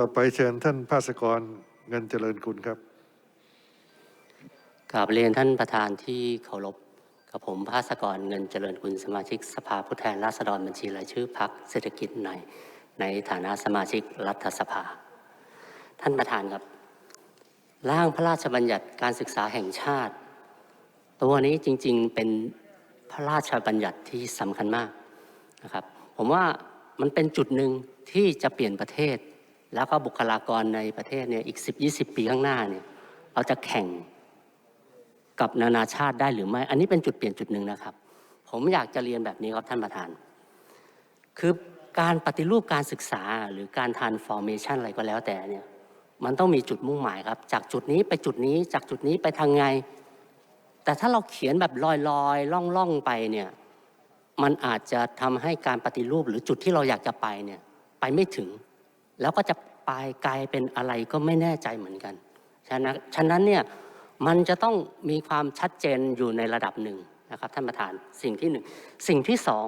ต่อไปเชิญท่านภาสกรเงินเจริญกุลครับกราบเรียนท่านประธานที่เคารพกับผมภาสกรเงินเจริญกุลสมาชิกสภาผู้แทนราษฎรบัญชีรายชื่อพักเศรษฐกิจในในฐานะสมาชิกรัฐสภา ท่านประธานครับ ร่างพระราชบัญญัติการศึกษาแห่งชาติ ตัวนี้จริงๆเป็นพระราชบัญญัติที่สำคัญมากนะครับ ผมว่ามันเป็นจุดหนึ่งที่จะเปลี่ยนประเทศ แล้วก็บุคลากรในประเทศเนี่ยอีก 10-20 ปีข้างหน้าเนี่ยเราจะแข่งกับนานาชาติได้หรือไม่ อันนี้เป็นจุดเปลี่ยนจุดหนึ่งนะครับ ผมอยากจะเรียนแบบนี้ครับท่านประธาน คือการปฏิรูปการศึกษาหรือการ transformation อะไรก็แล้วแต่เนี่ยมันต้องมีจุดมุ่งหมายครับ จากจุดนี้ไปจุดนี้จากจุดนี้ไปทางไง แต่ถ้าเราเขียนแบบลอยๆล่องๆไปเนี่ยมันอาจจะทำให้การปฏิรูปหรือจุดที่เราอยากจะไปเนี่ยไปไม่ถึง แล้วก็จะไปกลายเป็นอะไรก็ไม่แน่ใจเหมือนกัน ฉะนั้นฉะนั้นเนี่ยมันจะต้องมีความชัดเจนอยู่ในระดับหนึ่งนะครับท่านประธานสิ่งที่หนึ่งสิ่งที่สอง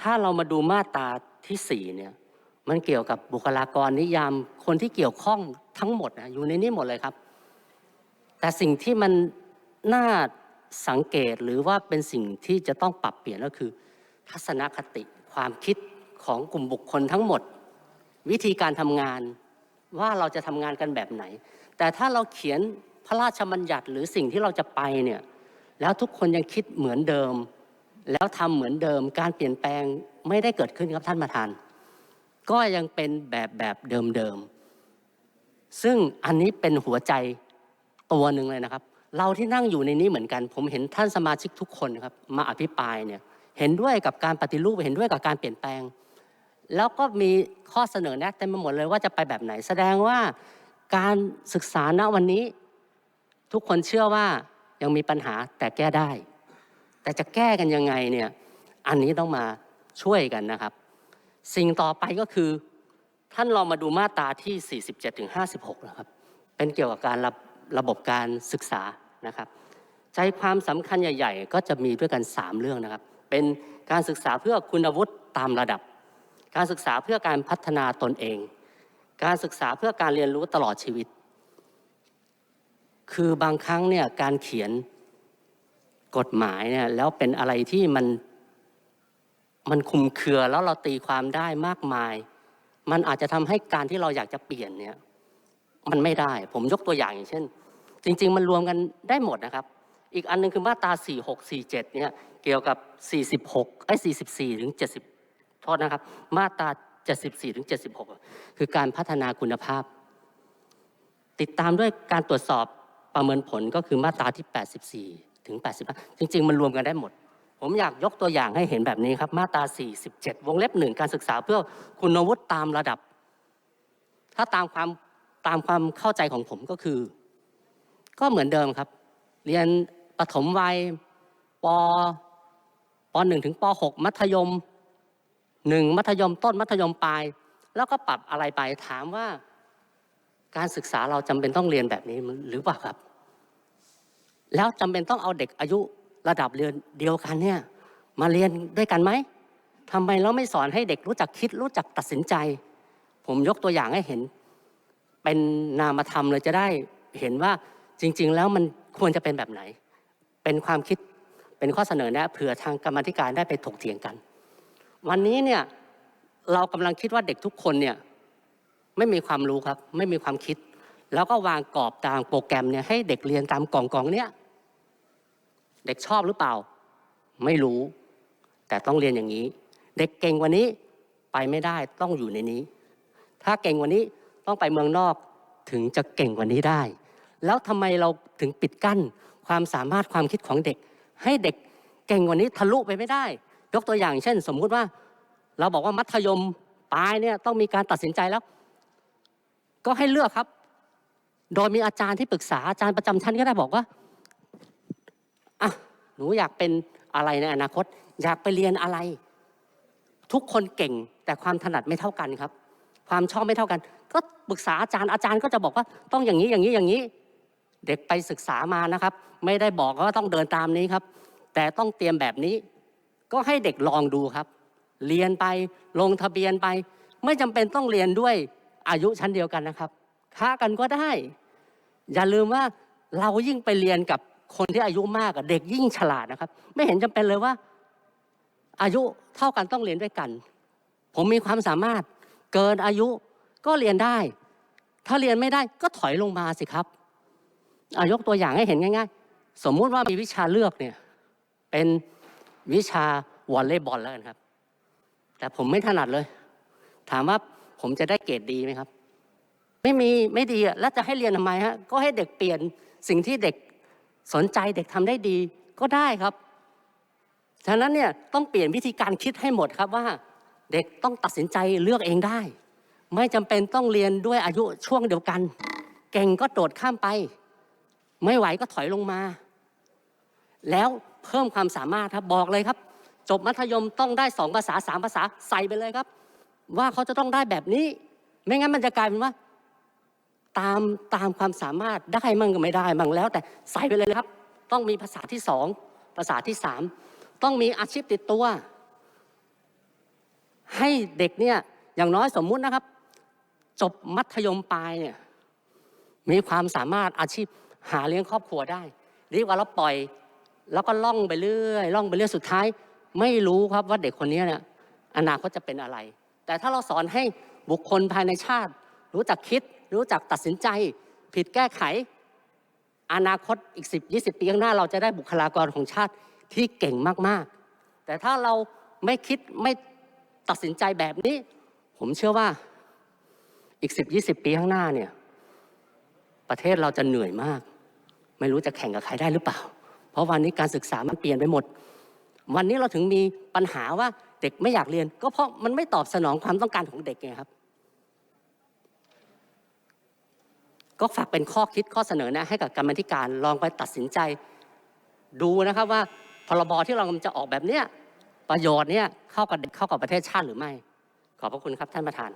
ถ้าเรามาดูมาตราที่สี่เนี่ยมันเกี่ยวกับบุคลากรนิยามคนที่เกี่ยวข้องทั้งหมดนะอยู่ในนี้หมดเลยครับ แต่สิ่งที่มันน่าสังเกตหรือว่าเป็นสิ่งที่จะต้องปรับเปลี่ยนก็คือ ทัศนคติความคิดของกลุ่มบุคคลทั้งหมด วิธีการทำงานว่าเราจะทำงานกันแบบไหน แต่ถ้าเราเขียนพระราชบัญญัติหรือสิ่งที่เราจะไปเนี่ยแล้วทุกคนยังคิดเหมือนเดิม แล้วทำเหมือนเดิม การเปลี่ยนแปลงไม่ได้เกิดขึ้นครับท่านประธาน ก็ยังเป็นแบบแบบเดิมๆซึ่งอันนี้เป็นหัวใจตัวหนึ่งเลยนะครับ เราที่นั่งอยู่ในนี้เหมือนกัน ผมเห็นท่านสมาชิกทุกคนครับมาอภิปรายเนี่ยเห็นด้วยกับการปฏิรูปเห็นด้วยกับการเปลี่ยนแปลง แล้วก็มีข้อเสนอแนะเต็มไปหมดเลยว่าจะไปแบบไหน แสดงว่าการศึกษาณวันนี้ ทุกคนเชื่อว่ายังมีปัญหาแต่แก้ได้ แต่จะแก้กันยังไงเนี่ยอันนี้ต้องมาช่วยกันนะครับ สิ่งต่อไปก็คือท่านลองมาดูมาตราที่ 47ถึง56 นะครับ เป็นเกี่ยวกับการระระบบการศึกษานะครับ ใจความสำคัญใหญ่ ๆ ก็จะมีด้วยกัน 3 เรื่องนะครับ เป็นการศึกษาเพื่อคุณวุฒิตามระดับ การศึกษาเพื่อการพัฒนาตนเอง การศึกษาเพื่อการเรียนรู้ตลอดชีวิต คือบางครั้งเนี่ยการเขียนกฎหมายเนี่ยแล้วเป็นอะไรที่มันมันคุมเครือแล้วเราตีความได้มากมาย มันอาจจะทำให้การที่เราอยากจะเปลี่ยนเนี่ยมันไม่ได้ ผมยกตัวอย่างอย่างเช่น จริง ๆ มันรวมกันได้หมดนะครับ อีกอันหนึงคือมาตรา 46 47เนี่ยเกี่ยวกับ 46ไอ้44 ถึง 70 ทษนะครับ มาตรา 74ถึง76 คือการพัฒนาคุณภาพ ติดตามด้วยการตรวจสอบประเมินผลก็คือมาตราที่ 84ถึง85 จริง ๆ มันรวมกันได้หมด ผมอยากยกตัวอย่างให้เห็นแบบนี้ครับ มาตรา 47 วงเล็บหนึ่งการศึกษาเพื่อคุณวุฒิตามระดับ ถ้าตามความตามความเข้าใจของผมก็คือ ก็เหมือนเดิมครับ เรียนปฐมวัยปปหนึ่งถึงปหกมัธยม หนึ่งมัธยมต้นมัธยมปลายแล้วก็ปรับอะไรไปถามว่า การศึกษาเราจำเป็นต้องเรียนแบบนี้หรือเปล่าครับ แล้วจำเป็นต้องเอาเด็กอายุระดับเรียนเดียวกันเนี่ยมาเรียนด้วยกันไหมทำไมเราไม่สอนให้เด็กรู้จักคิดรู้จักตัดสินใจ ผมยกตัวอย่างให้เห็น เป็นนามธรรมเลยจะได้เห็นว่าจริง ๆ แล้วมันควรจะเป็นแบบไหน เป็นความคิดเป็นข้อเสนอแนะเผื่อทางกรรมธิการได้ไปถกเถียงกัน วันนี้เนี่ยเรากำลังคิดว่าเด็กทุกคนเนี่ยไม่มีความรู้ครับ ไม่มีความคิด แล้วก็วางกรอบตามโปรแกรมเนี่ยให้เด็กเรียนตามกล่องกล่องๆเนี้ยเด็กชอบหรือเปล่า ไม่รู้ แต่ต้องเรียนอย่างนี้ เด็กเก่งกว่านี้ไปไม่ได้ต้องอยู่ในนี้ ถ้าเก่งกว่านี้ต้องไปเมืองนอกถึงจะเก่งกว่านี้ได้ แล้วทำไมเราถึงปิดกั้นความสามารถความคิดของเด็ก ให้เด็กเก่งกว่านี้ทะลุไปไม่ได้ ยกตัวอย่างเช่น สมมุติว่าเราบอกว่ามัธยมปลายเนี่ยต้องมีการตัดสินใจแล้ว ก็ให้เลือกครับ โดยมีอาจารย์ที่ปรึกษาอาจารย์ประจำชั้นก็ได้บอกว่าอะหนูอยากเป็นอะไรในอนาคต อยากไปเรียนอะไร ทุกคนเก่งแต่ความถนัดไม่เท่ากันครับ ความชอบไม่เท่ากัน ก็ปรึกษาอาจารย์อาจารย์ก็จะบอกว่าต้องอย่างนี้อย่างนี้อย่างนี้ เด็กไปศึกษามานะครับ ไม่ได้บอกว่าต้องเดินตามนี้ครับ แต่ต้องเตรียมแบบนี้ ก็ให้เด็กลองดูครับ เรียนไปลงทะเบียนไป ไม่จำเป็นต้องเรียนด้วยอายุชั้นเดียวกันนะครับ ค้ากันก็ได้ อย่าลืมว่าเรายิ่งไปเรียนกับคนที่อายุมากเด็กยิ่งฉลาดนะครับ ไม่เห็นจำเป็นเลยว่า อายุเท่ากันต้องเรียนด้วยกัน ผมมีความสามารถเกินอายุก็เรียนได้ ถ้าเรียนไม่ได้ก็ถอยลงมาสิครับอายกตัวอย่างให้เห็นง่าย ๆ สมมุติว่ามีวิชาเลือกเนี่ยเป็น วิชาวอลเลย์บอลแล้วกันครับ แต่ผมไม่ถนัดเลย ถามว่าผมจะได้เกรดดีไหมครับ ไม่มีไม่ดีอะแล้วจะให้เรียนทำไมฮะก็ให้เด็กเปลี่ยนสิ่งที่เด็กสนใจเด็กทำได้ดีก็ได้ครับฉะนั้นเนี่ยต้องเปลี่ยนวิธีการคิดให้หมดครับว่า เด็กต้องตัดสินใจเลือกเองได้ ไม่จำเป็นต้องเรียนด้วยอายุช่วงเดียวกัน เก่งก็โดดข้ามไป ไม่ไหวก็ถอยลงมา แล้ว เพิ่มความสามารถครับบอกเลยครับ จบมัธยมต้องได้สองภาษาสามภาษาใส่ไปเลยครับ ว่าเขาจะต้องได้แบบนี้ ไม่งั้นมันจะกลายเป็นว่า ตามตามความสามารถได้มั่งก็ไม่ได้มั่งแล้ว แต่ใส่ไปเลยครับ ต้องมีภาษาที่สองภาษาที่สามต้องมีอาชีพติดตัว ให้เด็กเนี่ยอย่างน้อยสมมุตินะครับ จบมัธยมปลายเนี่ยมีความสามารถอาชีพหาเลี้ยงครอบครัวได้ดีกว่าเราปล่อย แล้วก็ล่องไปเรื่อยล่องไปเรื่อยสุดท้าย ไม่รู้ครับว่าเด็กคนนี้เนี่ยอนาคตจะเป็นอะไร แต่ถ้าเราสอนให้บุคคลภายในชาติ รู้จักคิด รู้จักตัดสินใจ ผิดแก้ไข อนาคตอีก 10 20 ปีข้างหน้า เราจะได้บุคลากรของชาติที่เก่งมากๆ แต่ถ้าเราไม่คิดไม่ตัดสินใจแบบนี้ ผมเชื่อว่าอีก 10 20 ปีข้างหน้าเนี่ยประเทศเราจะเหนื่อยมาก ไม่รู้จะแข่งกับใครได้หรือเปล่า ราะวันนี้การศึกษามันเปลี่ยนไปหมด วันนี้เราถึงมีปัญหาว่าเด็กไม่อยากเรียน ก็เพราะมันไม่ตอบสนองความต้องการของเด็กไงครับ ก็ฝากเป็นข้อคิดข้อเสนอแนะให้กับกรรมธิการลองไปตัดสินใจ ดูนะครับว่าพรบที่เรากำลังจะออกแบบเนี้ยประโยชน์เนี้ยเข้ากับเด็กเข้ากับประเทศชาติหรือไม่ ขอบพระคุณครับท่านประธาน